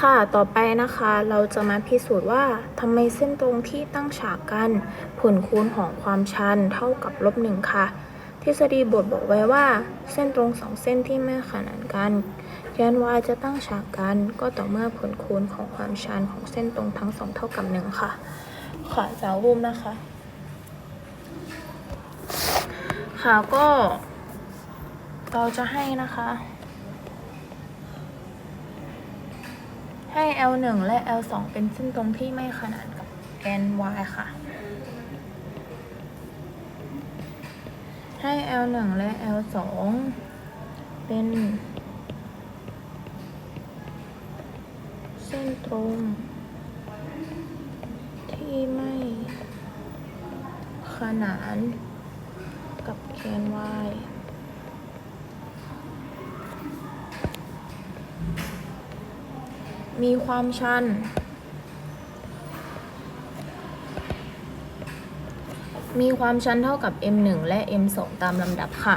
ค่ะต่อไปนะคะเราจะมาพิสูจน์ว่าทำไมเส้นตรงที่ตั้งฉากกัน ผลคูณของความชันเท่ากับลบหนึ่งค่ะ ทฤษฎีบทบอกไว้ว่า เส้นตรงสองเส้นที่ไม่ขนานกันแกน y จะตั้งฉากกันก็ต่อเมื่อผลคูณของความชันของเส้นตรงทั้งสองเท่ากับหนึ่งค่ะ ค่ะจากรูปนะคะ ค่ะก็เราจะให้นะคะ ให้ L1 และ L2 เป็นเส้นตรงที่ไม่ขนานกับแกน y ค่ะ ให้ L1 และ L2 เป็นเส้นตรง ที่ไม่ขนานกับแกน y มีความชัน มีความชันเท่ากับ m1 และ m2 ตามลำดับค่ะ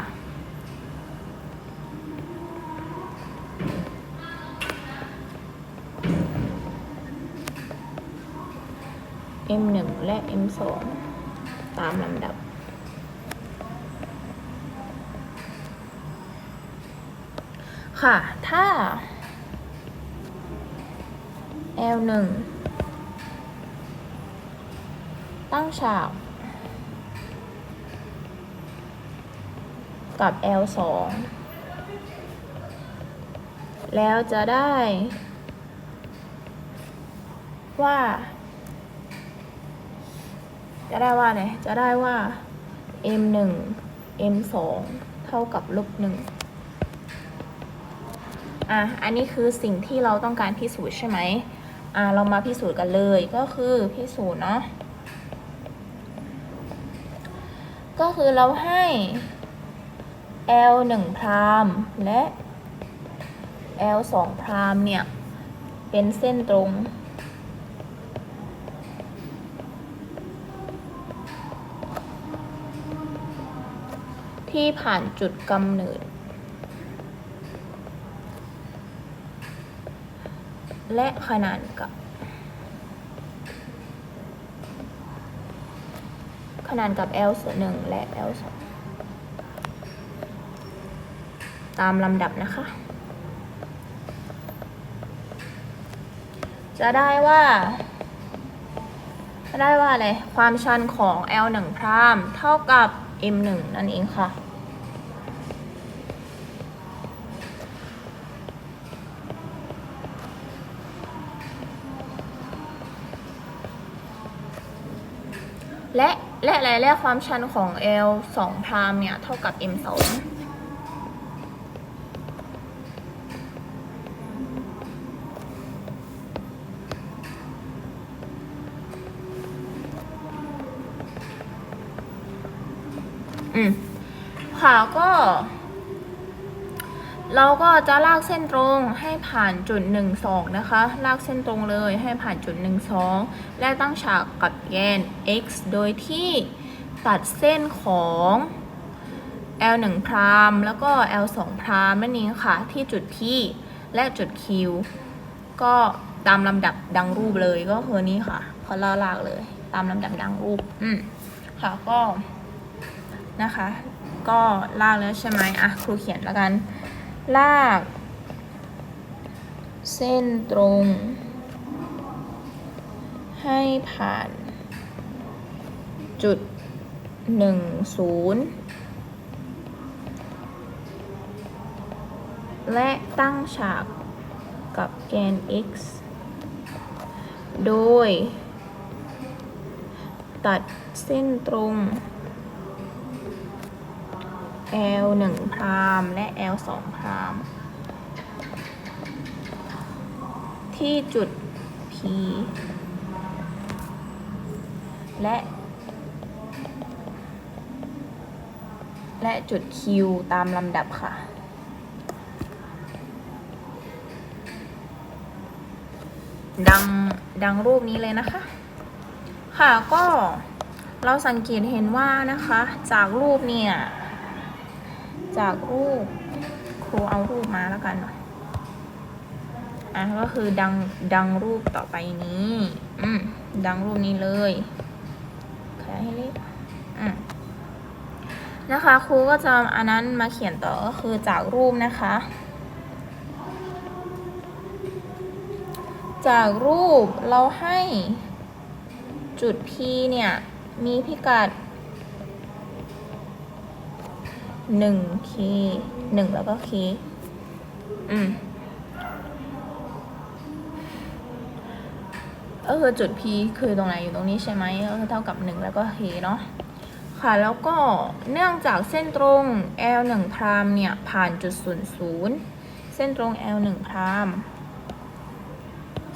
m1 และ m2 ตามลำดับค่ะ ถ้า L หนึ่งตั้งฉาก กับ L สองแล้วจะได้ ว่า จะได้ว่าอะไรจะได้ว่า M หนึ่ง M สองเท่ากับลบหนึ่งอะ อันนี้คือสิ่งที่เราต้องการพิสูจน์ใช่ไหม อ่าเรามาพิสูจน์กันเลยก็คือพิสูจน์เนาะก็คือเราให้ L 1พรามและ L 2พรามเนี่ย เป็นเส้นตรง ที่ผ่านจุดกำเนิด และขนานกับ ขนานกับ L ส่วนหนึ่งและ L สองตามลำดับนะคะ จะได้ว่า จะได้ว่าอะไร ความชันของ L 1พรามเท่ากับ M 1นั่นเองค่ะ และและอะไรและความชันของ L 2พรามเนี่ย เท่ากับ M 2อืมค่ะก็ เราก็จะลากเส้นตรงให้ผ่านจุด1 2นะคะ ลากเส้นตรงเลยให้ผ่านจุด1 2 และตั้งฉากกับแกน x โดยที่ตัดเส้นของ l 1พรามแล้วก็ l 2พรามนั่นเองค่ะ ที่จุด P และจุด Q ก็ตามลำดับดังรูปเลยก็คือนี้ค่ะเขาล่าลากเลย ตามลำดับดังรูป อืมค่ะก็นะคะ ก็ลากแล้วใช่ไหมอะครูเขียนแล้วกัน ลาก เส้นตรง ให้ผ่าน จุดหนึ่งศูนย์และตั้งฉากกับแกน x โดย ตัดเส้นตรง L 1พรามและ L 2พรามที่จุด P และ และจุด Q ตามลำดับค่ะดังดังรูปนี้เลยนะคะ ค่ะก็เราสังเกตเห็นว่านะคะ จากรูปเนี่ย จากรูปครูเอารูปมาแล้วกันเนาะอะก็คือดังดังรูปต่อไปนี้ อืมดังรูปนี้เลยขยายให้เล็กอืมนะคะครูก็จะอาอันนั้นมาเขียนต่อก็คือจากรูปนะคะ จากรูปเราให้จุด P เนี่ย มีพิกัด 1 k 1แล้วก็ k อืมก็คือจุด P คือตรงไหนอยู่ตรงนี้ใช่ไหมก็คือเท่ากับ 1 แล้วก็ k เนาะค่ะแล้วก็เนื่องจากเส้นตรง L 1พรามเนี่ย ผ่านจุด0 0เส้นตรง L 1พราม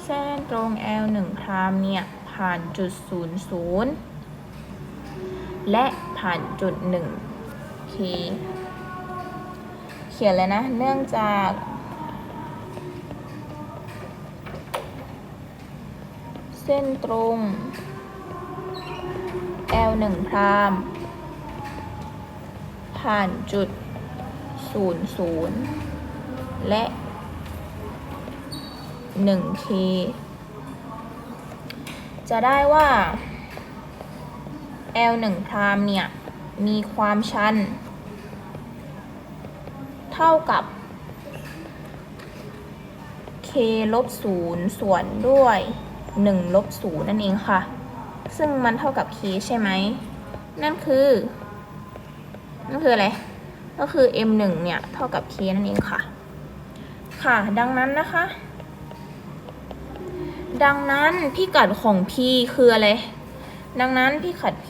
เส้นตรง L 1พรามเนี่ย ผ่านจุด0 0และผ่านจุด 1 K เขียนเลยนะ เนื่องจาก เส้นตรง L 1พรามผ่านจุด 0 0 และ 1 k จะได้ว่า L 1พรามเนี่ย มีความชัน เท่ากับ k ลบ0ส่วนด้วย1ลบ0นั่นเองค่ะ ซึ่งมันเท่ากับ k ใช่ไหม นั่นคือ นั่นคืออะไร ก็คือ m 1เนี่ย เท่ากับ k นั่นเองค่ะ ค่ะ ดังนั้นนะคะ ดังนั้นพิกัดของ p คืออะไร ดังนั้นพิกัด p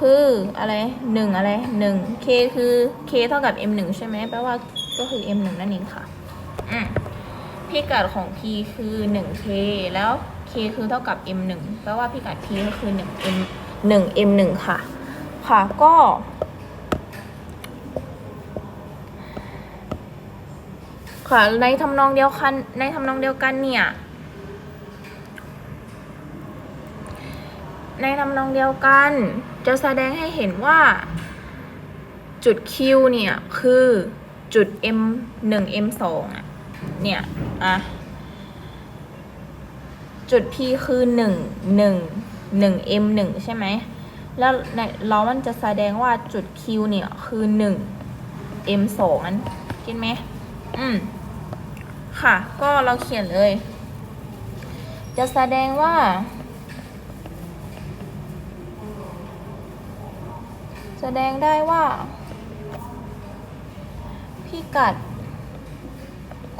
คืออะไรหนึ่งอะไรหนึ่ง k คือ k เท่ากับ m 1ใช่ไหมแปลว่าก็คือ m 1นั่นเองค่ะอืมพิกัดของ p คือ 1k แล้ว k คือเท่ากับ m 1แปลว่าพิกัด p ก็คือ 1m 1 m 1ค่ะ ค่ะก็ค่ะในทำนองเดียวกันในทำนองเดียวกันเนี่ย ในทำนองเดียวกัน จะแสดงให้เห็นว่า จุด Q เนี่ย คือจุด M 1 M 2อะเนี่ยอะจุด P คือหนึ่งหนึ่งหนึ่ง M หนึ่งใช่ไหม แล้วในเรามันจะแสดงว่าจุด Q เนี่ย คือหนึ่ง M สองนั้นกินไหมอืมค่ะ ก็เราเขียนเลย จะแสดงว่า แสดงได้ว่า พิกัด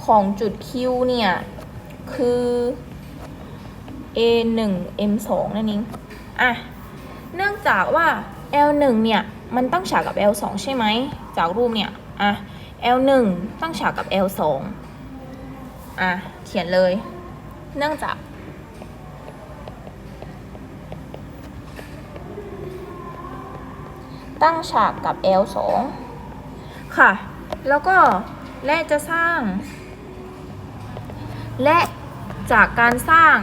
ของจุด Q เนี่ย คือ A 1 M 2นั่นเองอะ เนื่องจากว่า L 1เนี่ย มันตั้งฉากกับ L 2ใช่ไหม จากรูปเนี่ย อะ L 1ตั้งฉากกับ L 2อะ เขียนเลย เนื่องจาก ตั้งฉากกับ L 2 ค่ะ แล้วก็และจะสร้าง และจากการสร้าง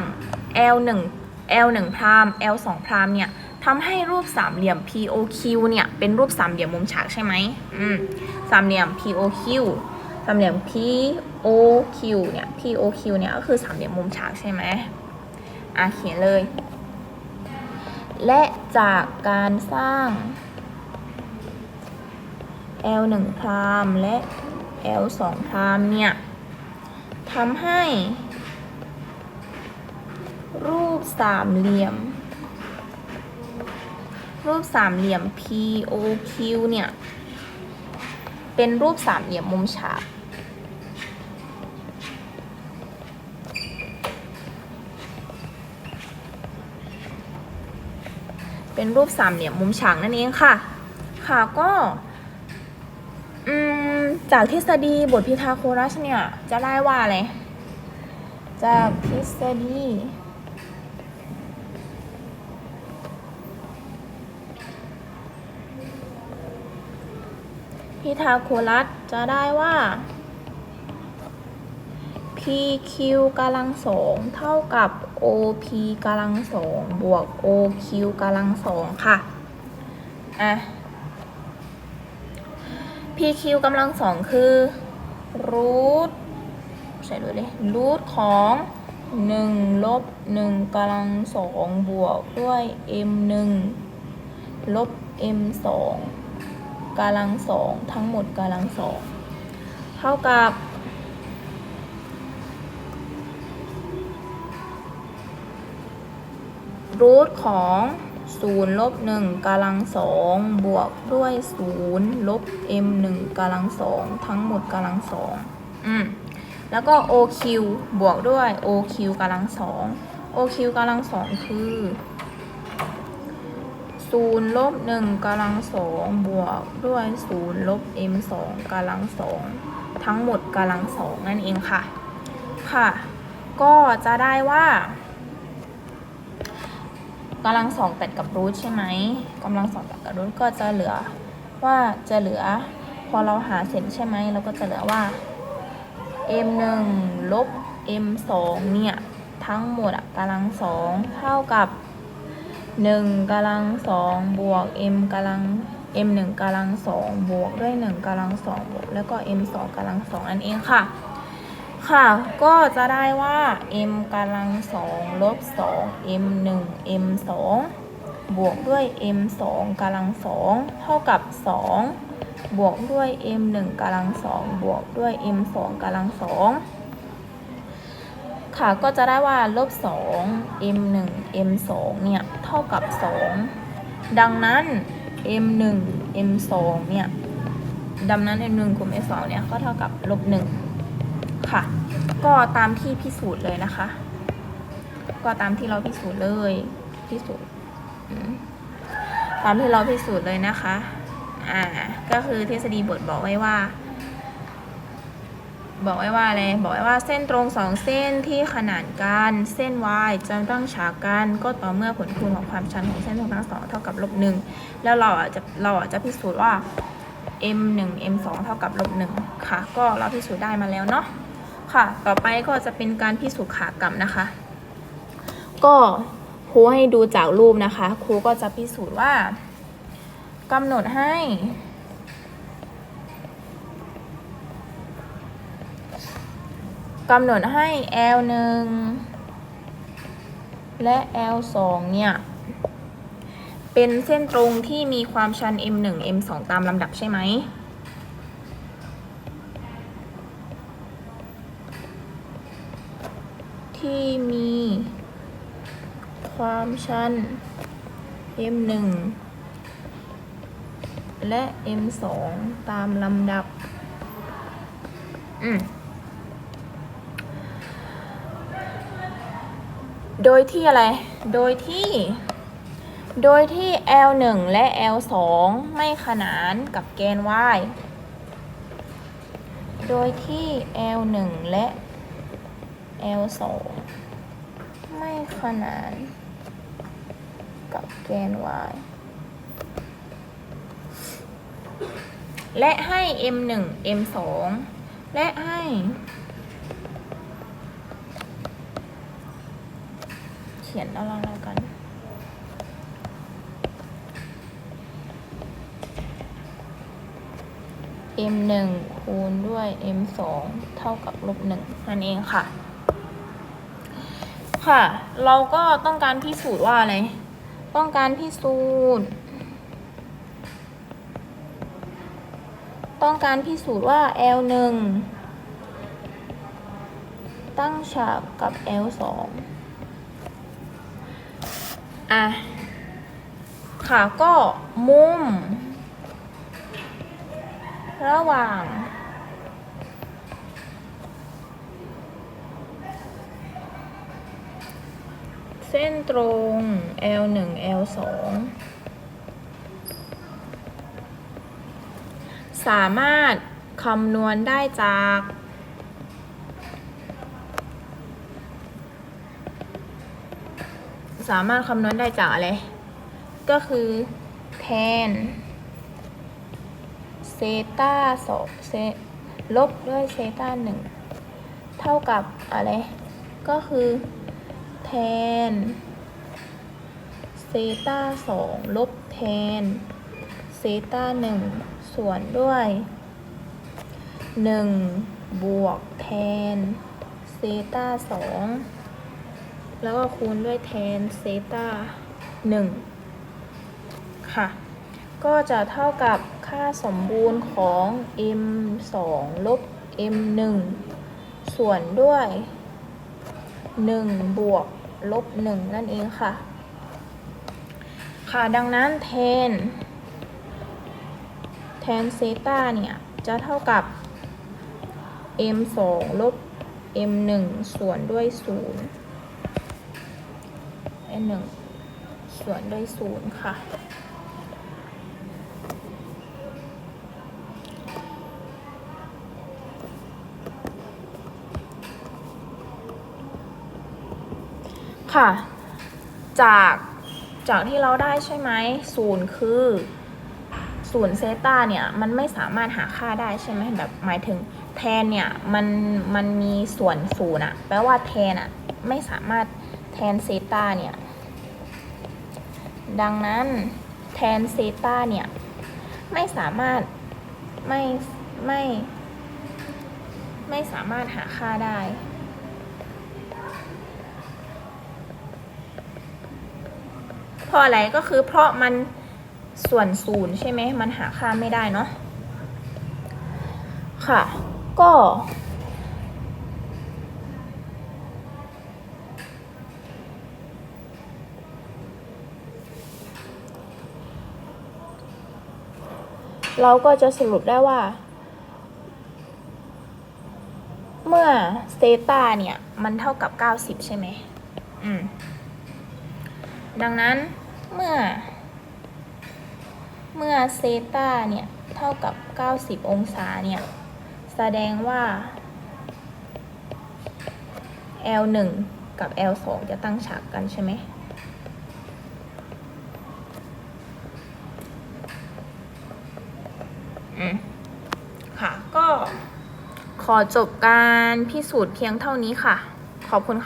L 1 L 1 พราม L 2 พรามเนี่ยทำให้รูปสามเหลี่ยม POQ เนี่ยเป็นรูปสามเหลี่ยมมุมฉากใช่ไหมอืมสามเหลี่ยม POQ สามเหลี่ยม POQ เนี่ย POQ เนี่ยก็คือสามเหลี่ยมมุมฉากใช่ไหมอะเขียนเลย และจากการสร้าง L 1พรามและ L 2พรามเนี่ยทำให้ รูปสามเหลี่ยม รูปสามเหลี่ยม POQ เนี่ย เป็นรูปสามเหลี่ยมมุมฉากเป็นรูปสามเหลี่ยมมุมฉากนั่นเองค่ะ ค่ะก็ จากทฤษฎีบทพีทาโครัสเนี่ย จะได้ว่าอะไร จากทฤษฎีพีทาโครัสจะได้ว่า PQ กำลังสองเท่ากับ OP กำลังสองบวก OQ กำลังสองค่ะ อะ PQ กำลังสองคือรูทใส่ด้วยเลยรูทของหนึ่งลบหนึ่งกำลังสองบวกด้วย m หนึ่งลบ m สองกำลังสองทั้งหมดกำลังสองเท่ากับรูทของ 0ลบ1กำลังสองบวกด้วย 0 ลบ m 1กำลังสองทั้งหมดกำลังสองอืมแล้วก็ OQ บวกด้วย OQ กำลังสอง OQ กำลังสองคือ0ลบ1กำลังสองบวกด้วย 0 ลบ m 2กำลังสองทั้งหมดกำลังสองนั่นเองค่ะ ค่ะ ก็จะได้ว่า กำลังสองตัดกับรูทใช่ไหมกำลังสองตัดกับรูทก็จะเหลือว่าจะเหลือ พอเราหาเสร็จใช่ไหมเราก็จะเหลือว่า m 1ลบ m 2เนี่ย ทั้งหมดอะกำลังสองเท่ากับ 1กำลังสองบวก m กำลัง m 1กำลังสองบวกด้วย 1กำลังสองบวกแล้วก็ m 2กำลังสองนั่นเองค่ะ ค่ะ ก็จะได้ว่า m กำลังสองลบ2 m 1 m 2บวกด้วย m 2กำลังสองเท่ากับ2บวกด้วย m 1กำลังสองบวกด้วย m 2กำลังสองค่ะ ก็จะได้ว่าลบ2 m 1 m 2เนี่ย เท่ากับ 2 ดังนั้น m 1 m 2เนี่ย ดังนั้น m 1คูณ m 2เนี่ย ก็เท่ากับลบ1 ค่ะ ก็ตามที่พิสูจน์เลยนะคะ ก็ตามที่เราพิสูจน์เลยพิสูจน์ตามที่เราพิสูจน์เลยนะคะ อ่า ก็คือทฤษฎีบทบอกไว้ว่า บอกไว้ว่าอะไร บอกไว้ว่าเส้นตรงสองเส้นที่ขนานกันเส้น y จะตั้งฉากกันก็ต่อเมื่อผลคูณของความชันของเส้นตรงทั้งสองเท่ากับลบหนึ่งแล้วเราอะจะเราอะจะพิสูจน์ว่า m 1 m 2เท่ากับลบหนึ่งค่ะ ก็เราพิสูจน์ได้มาแล้วเนาะ ค่ะ ต่อไปก็จะเป็นการพิสูจน์ขากลับนะคะ ก็ครูให้ดูจากรูปนะคะ ครูก็จะพิสูจน์ว่ากำหนดให้ กำหนดให้ L 1และ L 2เนี่ย เป็นเส้นตรงที่มีความชัน M 1 M 2ตามลำดับใช่ไหม ที่มีความชัน M 1 และ M 2 ตามลำดับ โดยที่อะไร โดยที่ โดยที่ L 1 และ L 2 ไม่ขนานกับแกน y โดยที่ L 1 และ L 2ไม่ขนานกับแกน y และให้ m 1 m 2และให้ เขียนเอะไรแล้วกัน m 1คูณด้วย m 2เท่ากับลบ1นั่นเองค่ะ ค่ะ เราก็ต้องการพิสูจน์ว่าอะไร ต้องการพิสูจน์ ต้องการพิสูจน์ว่า L 1ตั้งฉากกับ L 2อะ ค่ะ ก็มุม ระหว่าง เส้นตรง L 1 L 2สามารถคำนวณได้จาก สามารถคำนวณได้จากอะไร ก็คือแทนเซต้าสองเซลบด้วยเซต้าหนึ่งเท่ากับอะไร ก็คือ แทนเซต้าสองลบแทนเซต้าหนึ่งส่วนด้วยหนึ่งบวกแทนเซต้าสองแล้วก็คูณด้วยแทนเซต้าหนึ่งค่ะ ก็จะเท่ากับค่าสมบูรณ์ของ m 2ลบ m 1ส่วนด้วย 1 บวก ลบ1นั่นเองค่ะ ค่ะดังนั้นแทน แทนเซตาเนี่ย จะเท่ากับ m 2ลบ m 1ส่วนด้วย0 n 1ส่วนด้วย0ค่ะ ค่ะ จากจากที่เราได้ใช่ไหมศูนย์คือศูนย์เซตาเนี่ย มันไม่สามารถหาค่าได้ใช่ไหมแบบหมายถึงแทนเนี่ยมันมันมีส่วนศูนย์อะแปลว่าแทนอะไม่สามารถแทนเซตาเนี่ย ดังนั้นแทนเซตาเนี่ย ไม่สามารถไม่ไม่ไม่สามารถหาค่าได้ เพ ราะอะไรก็คือเพราะมันส่วนศูนย์ใช่ไหมมันหาค่าไม่ได้เนาะค่ะ ก็เราก็จะสรุปได้ว่า เมื่อเซตาเนี่ย มันเท่ากับ 90 ใช่ไหม อืม ดังนั้น เมื่อ เมื่อเซตาเนี่ย เท่ากับ 90 องศาเนี่ย แสดงว่า L 1 กับ L 2 จะตั้งฉากกันใช่ไหมอืมค่ะ ก็ขอจบการพิสูจน์เพียงเท่านี้ค่ะ ขอบคุณค่ะ